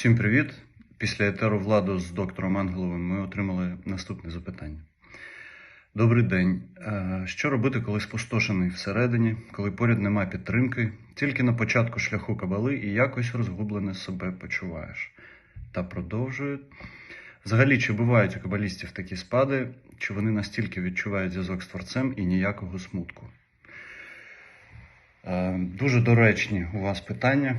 Всім привіт! Після етеру владу з доктором Ангеловим ми отримали наступне запитання. Добрий день. Е, Що робити, коли спустошений всередині, коли поряд немає підтримки, тільки на початку шляху кабали і якось розгублене себе почуваєш? Та продовжує. Взагалі, чи бувають у кабалістів такі спади, чи вони настільки відчувають зв'язок з творцем і ніякого смутку? Е, Дуже доречні у вас питання.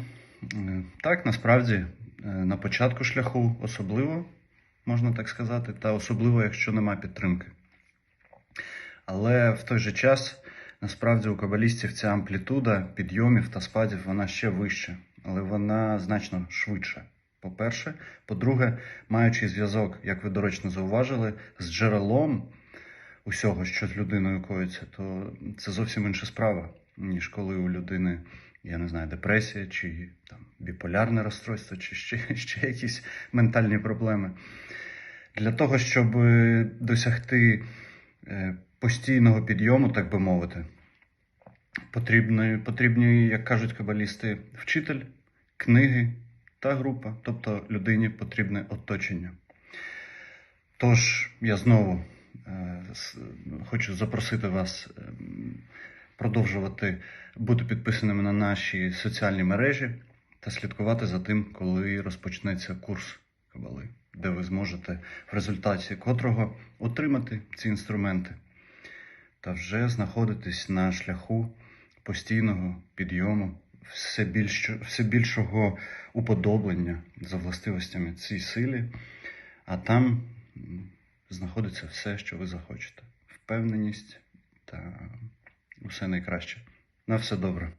Е, Так, насправді, на початку шляху особливо, можна так сказати, та особливо, якщо немає підтримки. Але в той же час, насправді, у кабалістів ця амплітуда підйомів та спадів вона ще вища, але вона значно швидша. По-перше, по-друге, маючи зв'язок, як ви доречно зауважили, з джерелом усього, що з людиною коїться, то це зовсім інша справа, ніж коли у людини, я не знаю, депресія, чи там біполярне розстройство, чи ще, ще якісь ментальні проблеми. Для того, щоб е, досягти е, постійного підйому, так би мовити, потрібні, потрібні, як кажуть кабалісти, вчитель, книги та група, тобто людині потрібне оточення. Тож я знову е, хочу запросити вас продовжувати бути підписаними на наші соціальні мережі та слідкувати за тим, коли розпочнеться курс кабали, де ви зможете в результаті котрого отримати ці інструменти та вже знаходитись на шляху постійного підйому, все, більш, все більшого уподоблення за властивостями цій силі, а там знаходиться все, що ви захочете. Впевненість та усе найкраще. На все добре.